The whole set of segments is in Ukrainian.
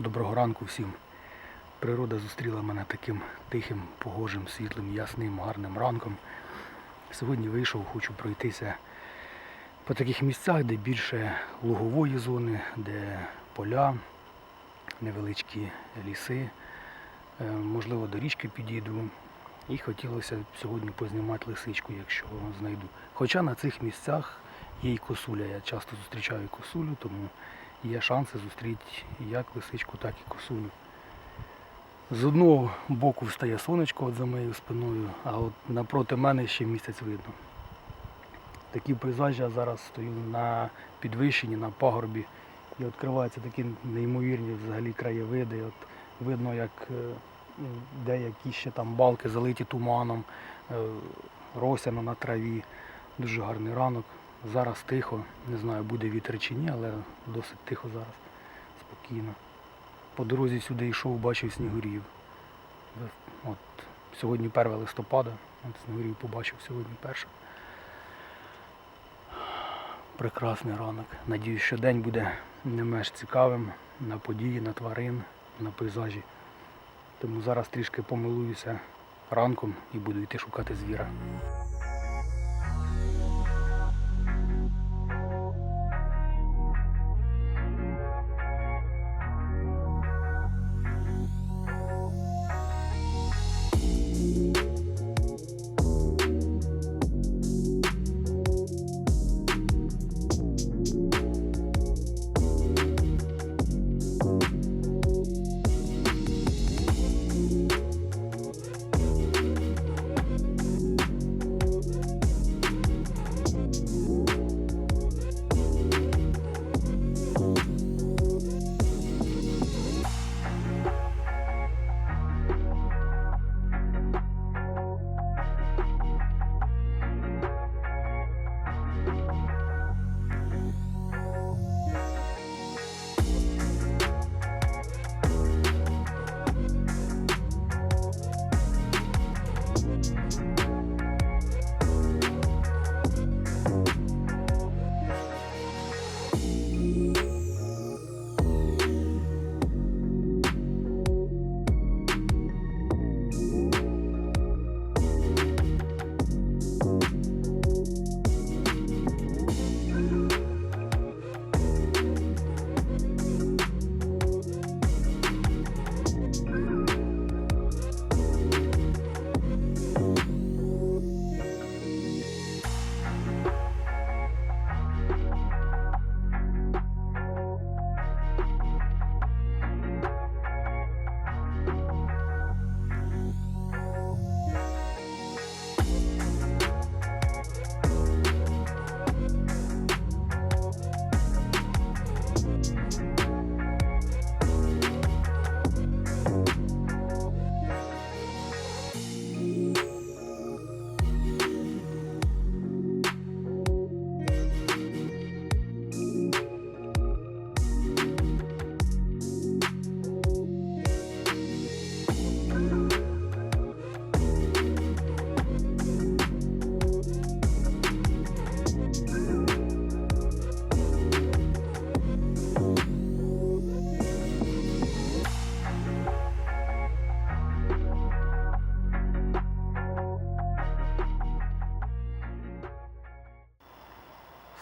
Доброго ранку всім. Природа зустріла мене таким тихим, погожим, світлим, ясним, гарним ранком. Сьогодні вийшов, хочу пройтися по таких місцях, де більше лугової зони, де поля, невеличкі ліси. Е, Можливо, до річки підійду. І хотілося сьогодні познімати лисичку, якщо знайду. Хоча на цих місцях є і косуля. Я часто зустрічаю косулю, тому є шанси зустріти як лисичку, так і косулю. З одного боку встає сонечко от за моєю спиною, а от напроти мене ще місяць видно. Такі пейзажі я зараз стою на підвищенні, на пагорбі, і відкриваються такі неймовірні взагалі краєвиди. От видно, як е, ну, деякі ще там балки залиті туманом, е, росяно на траві. Дуже гарний ранок. Зараз тихо, не знаю, буде вітер чи ні, але досить тихо зараз, спокійно. По дорозі сюди йшов, бачив снігурів. От, сьогодні 1 листопада, от снігурів побачив сьогодні перше. Прекрасний ранок. Надіюсь, що день буде не менш цікавим на події, на тварин, на пейзажі. Тому зараз трішки помилуюся ранком і буду йти шукати звіра.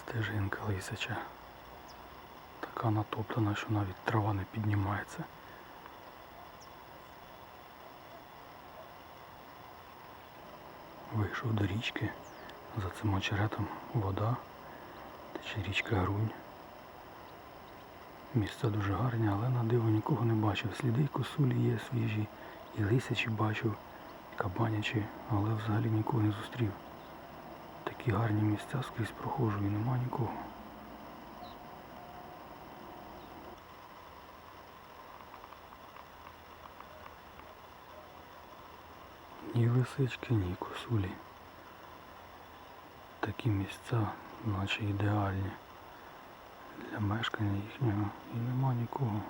Стежинка лисяча. Така натоплена, що навіть трава не піднімається. Вийшов до річки, за цим очеретом вода, тече річка Грунь. Місця дуже гарні, але на диво нікого не бачив. Сліди й косулі є свіжі, і лисячі бачив, і кабанячі, але взагалі нікого не зустрів. Такі гарні місця скрізь проходжу і нема нікого. Ні лисички, ні косулі. Такі місця, наче ідеальні для мешкання їхнього і нема нікого.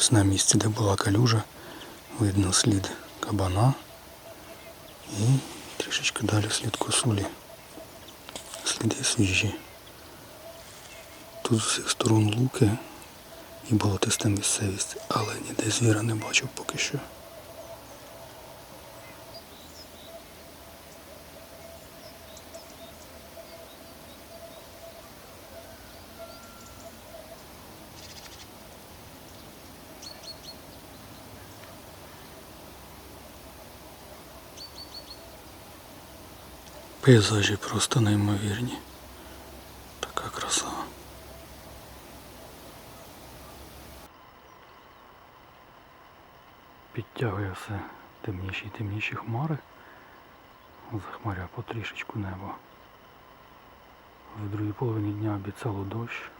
Ось на місці, де була калюжа, видно слід кабана і трішечки далі слід косулі. Сліди свіжі. Тут з усіх сторон луки і болотиста місцевість, але ніде звіра не бачив поки що. Пейзажі просто неймовірні. Така краса. Підтягує все темніші і темніші хмари. Захмаря потрішечку небо. В другій половині дня обіцяло дощ,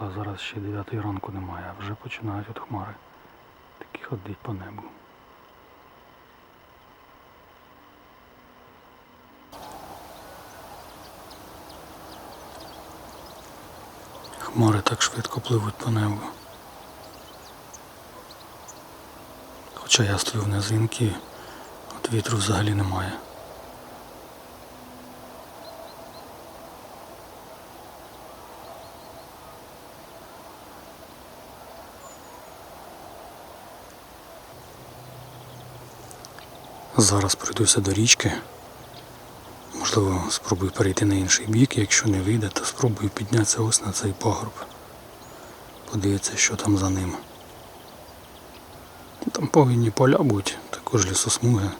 а зараз ще 9 ранку немає, а вже починають от хмари. Такі ходить по небу. Хмари так швидко пливуть по небу. Хоча я стою в низинці, от вітру взагалі немає. Зараз пройдуся до річки. Можливо, спробую перейти на інший бік, якщо не вийде, то спробую піднятися ось на цей пагорб. Подивитися, що там за ним. Там повинні поля бути, також лісосмуги.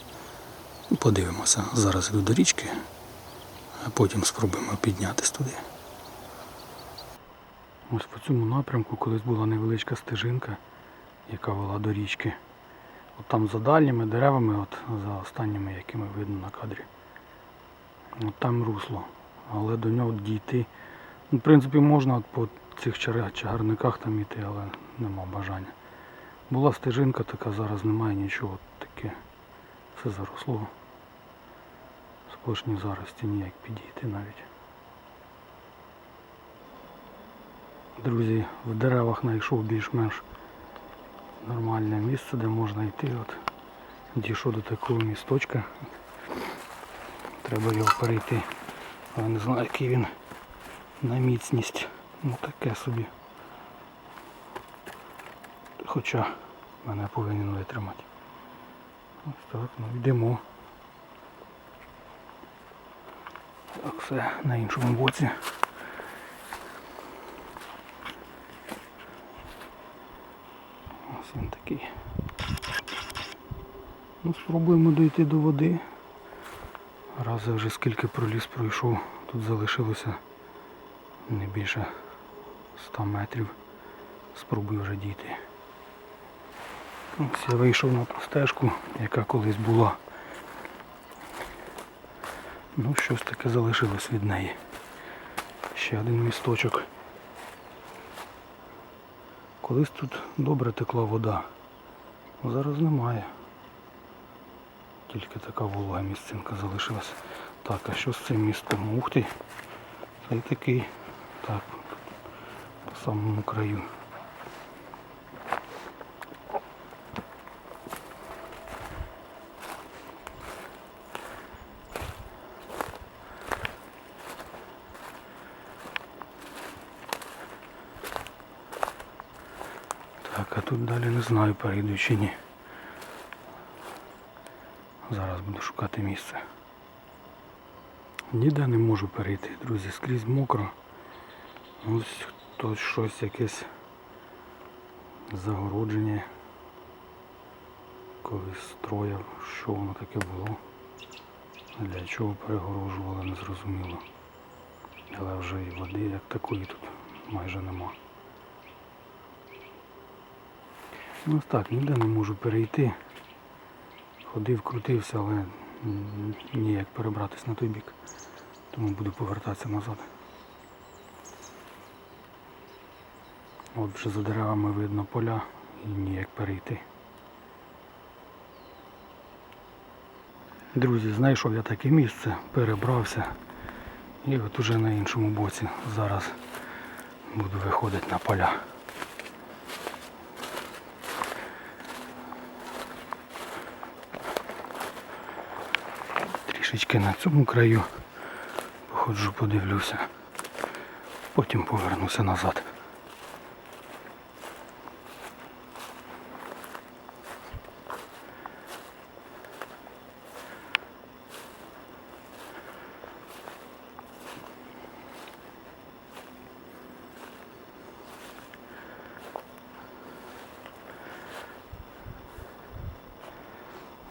Подивимося. Зараз йду до річки, а потім спробуємо піднятися туди. Ось по цьому напрямку колись була невеличка стежинка, яка вела до річки. От там за дальніми деревами, от за останніми, якими видно на кадрі. От там русло. Але до нього дійти. Ну, в принципі, можна по цих чагарниках там іти, але нема бажання. Була стежинка така, зараз немає нічого таке. Все заросло. Сплошні зарості ніяк підійти навіть. Друзі, в деревах знайшов більш-менш нормальне місце, де можна йти. От дійшов до такого місточка. Треба його перейти. Але не знаю, який він на міцність. Ну таке собі. Хоча мене повинен витримати. Ось так, ну йдемо. Так, все на іншому боці. Ось він такий. Ну, спробуємо дійти до води. Раз я вже скільки проліз пройшов, тут залишилося не більше 100 метрів. Спробую вже дійти. Ось я вийшов на ту стежку, яка колись була. Ну, щось таке залишилось від неї. Ще один місточок. Колись тут добре текла вода. Зараз немає. Тільки така волога місцинка залишилась. Так, а що з цим містом? Ух ти! Цей такий. Так, по самому краю. Так, а тут далі не знаю, перейду чи ні. Зараз буду шукати місце. Ніде не можу перейти, друзі, скрізь мокро. Ось хтось щось якесь загородження колись строяв, що воно таке було. Для чого перегорожували, не зрозуміло. Але вже і води як такої тут майже нема. Ну ось так, ніде не можу перейти. Ходив, крутився, але ніяк перебратися на той бік. Тому буду повертатися назад. От вже за деревами видно поля і ніяк перейти. Друзі, знайшов я таке місце, перебрався і от уже на іншому боці зараз буду виходити на поля. Трішечки на цьому краю походжу, подивлюся. Потім повернуся назад.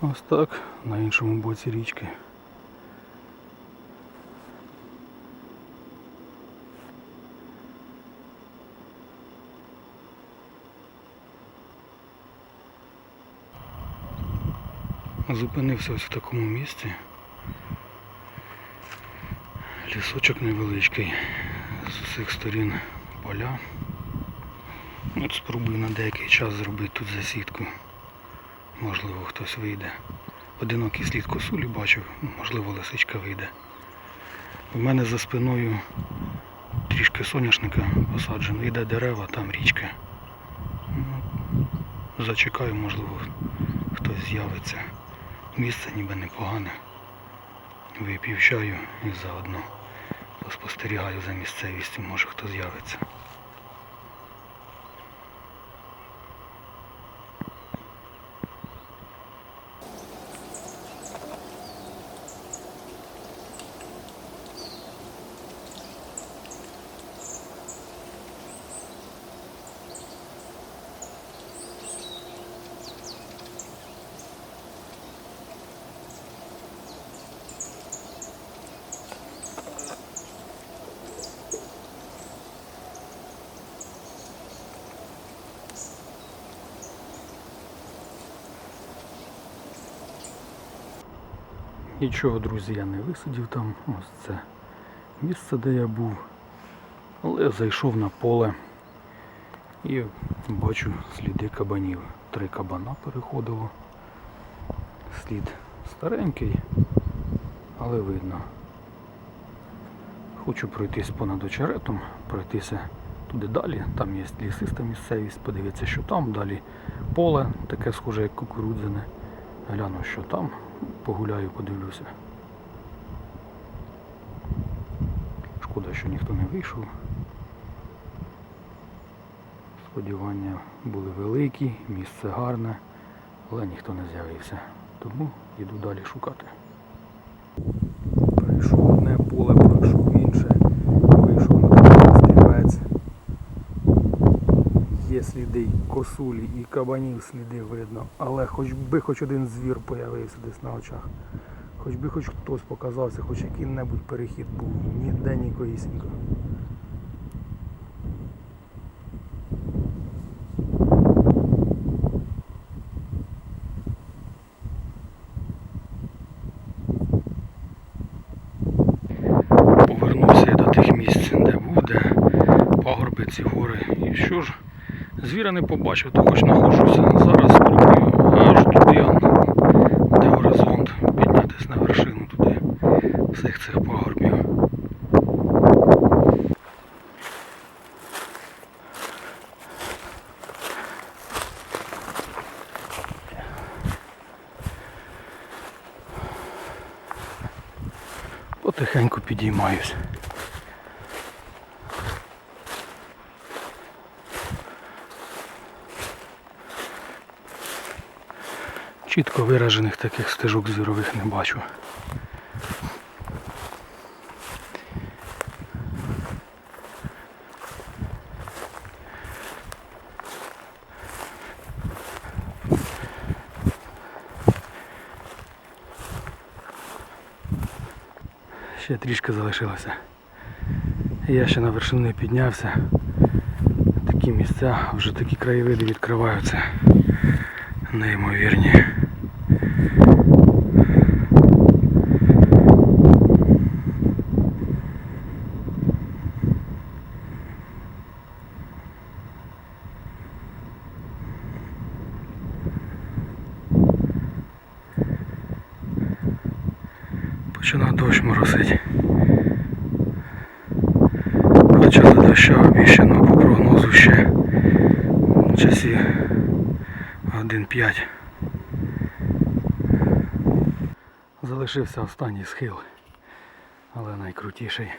Ось так, на іншому боці річки. Зупинився ось в такому місці. Лісочок невеличкий, з усіх сторін поля. От спробую на деякий час зробити тут засідку. Можливо, хтось вийде. Одинокий слід косулі бачив, можливо, лисичка вийде. У мене за спиною трішки соняшника посаджено, йде дерева, там річка. Ну, Зачекаю, можливо, хтось з'явиться. Місце ніби непогане. Вип'ю чаю і заодно поспостерігаю за місцевістю, може хто з'явиться. Нічого, друзі, я не висидів там. Ось це місце, де я був. Але зайшов на поле і бачу сліди кабанів. Три кабана переходило. Слід старенький, але видно. Хочу пройтись понад очеретом, пройтися туди далі. Там є лісиста місцевість, подивитися, що там, далі поле, таке схоже, як кукурудзяне. Гляну, що там, погуляю, подивлюся. Шкода, що ніхто не вийшов. Сподівання були великі, місце гарне, але ніхто не з'явився. Тому йду далі шукати. Прийшов одне поле, пройшов інше, вийшов на такий стрілець. Є сліди косулі, і кабанів сліди видно, але хоч би хоч один звір появився десь на очах. Хоч би хоч хтось показався, хоч який-небудь перехід був, ніде нікоїсінько. Повернувся я до тих місць, де був, де пагорби, ці гори. І що ж, звіра не побачив, то хоч нахожуся. Зараз спробую аж туди, де горизонт, піднятися на вершину туди всіх цих пагорбів. Потихеньку підіймаюсь. Чітко виражених таких стежок звірових не бачу. Ще трішки залишилося. Я ще на вершину не піднявся. Такі місця, вже такі краєвиди відкриваються. Неймовірні. Починає дощ моросить. Хоча до доща обіщено по прогнозу ще часі годин 5. Залишився останній схил, але найкрутіший.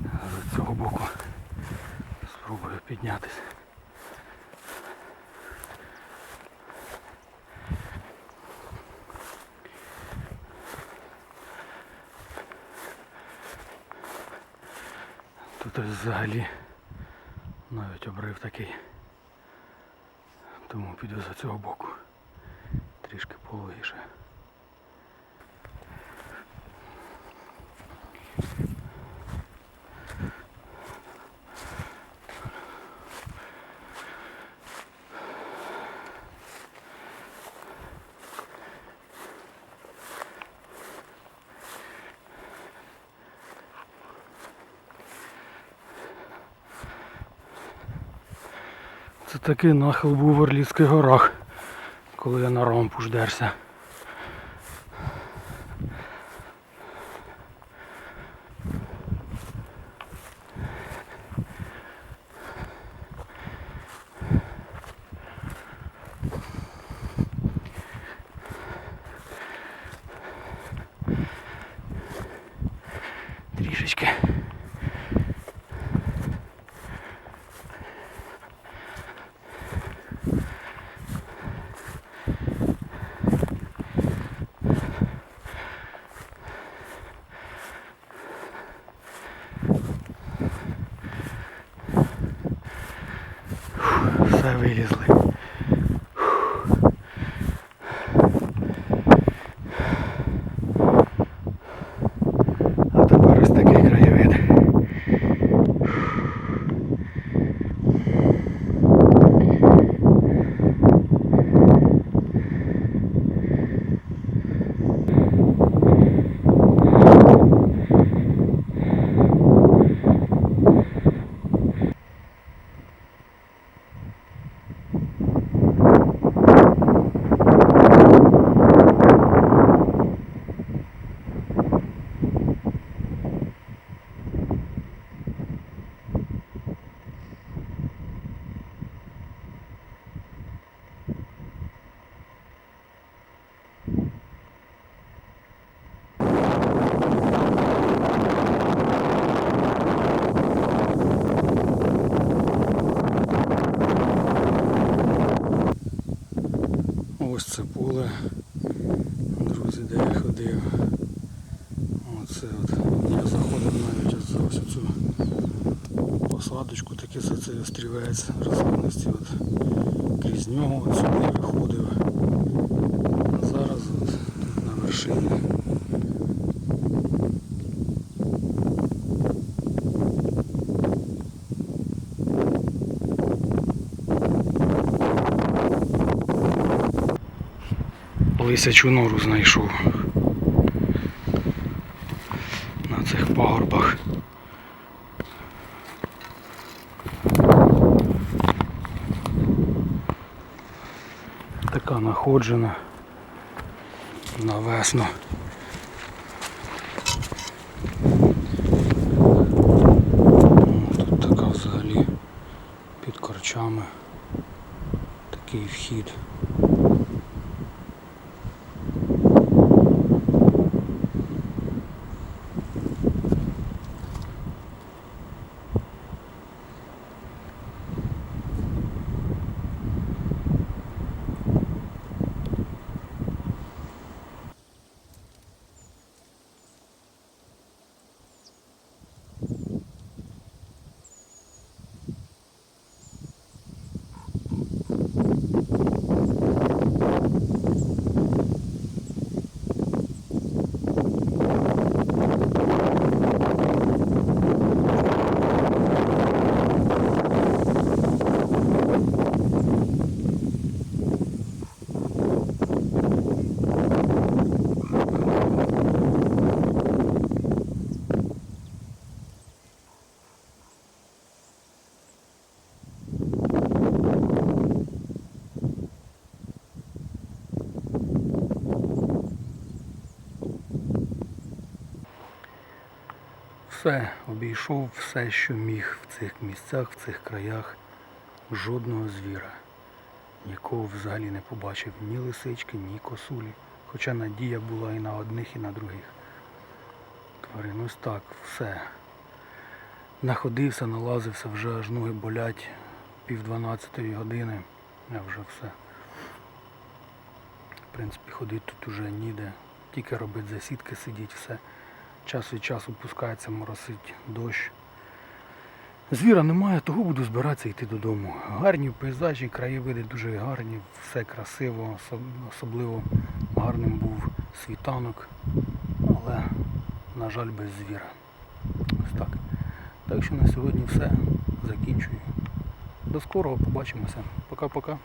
З цього боку спробую піднятися. Тут ось взагалі навіть обрив такий. Тому піду за цього боку. Трішки пологіше. Такий нахил був в Орлівських горах, коли я на рампу ждерся. Трішечки. Все вилізли. А тепер ось такий краєвид. Ось це поле, друзі, де я ходив. Оце от. Я заходив навіть ось за ось цю посадочку, такий це цей острівець рослинності. От. Крізь нього от сюди виходив. А зараз от на вершині. Лисячу нору знайшов на цих пагорбах. Така на весну. О, Тут така взагалі під корчами такий вхід. Все, обійшов все, що міг в цих місцях, в цих краях. Жодного звіра. Нікого взагалі не побачив ні лисички, ні косулі. Хоча надія була і на одних, і на других. Тварин, ось так, все. Находився, налазився, вже аж ноги болять пів дванадцятої години, а вже все. В принципі, ходити тут уже ніде. Тільки робити засідки, сидіть, все. Час від часу пускається, моросить дощ. Звіра немає, того буду збиратися йти додому. Гарні пейзажі, краєвиди дуже гарні, все красиво, особливо гарним був світанок, але, на жаль, без звіра. Ось так. Так що на сьогодні все. Закінчую. До скорого, побачимося. Пока-пока.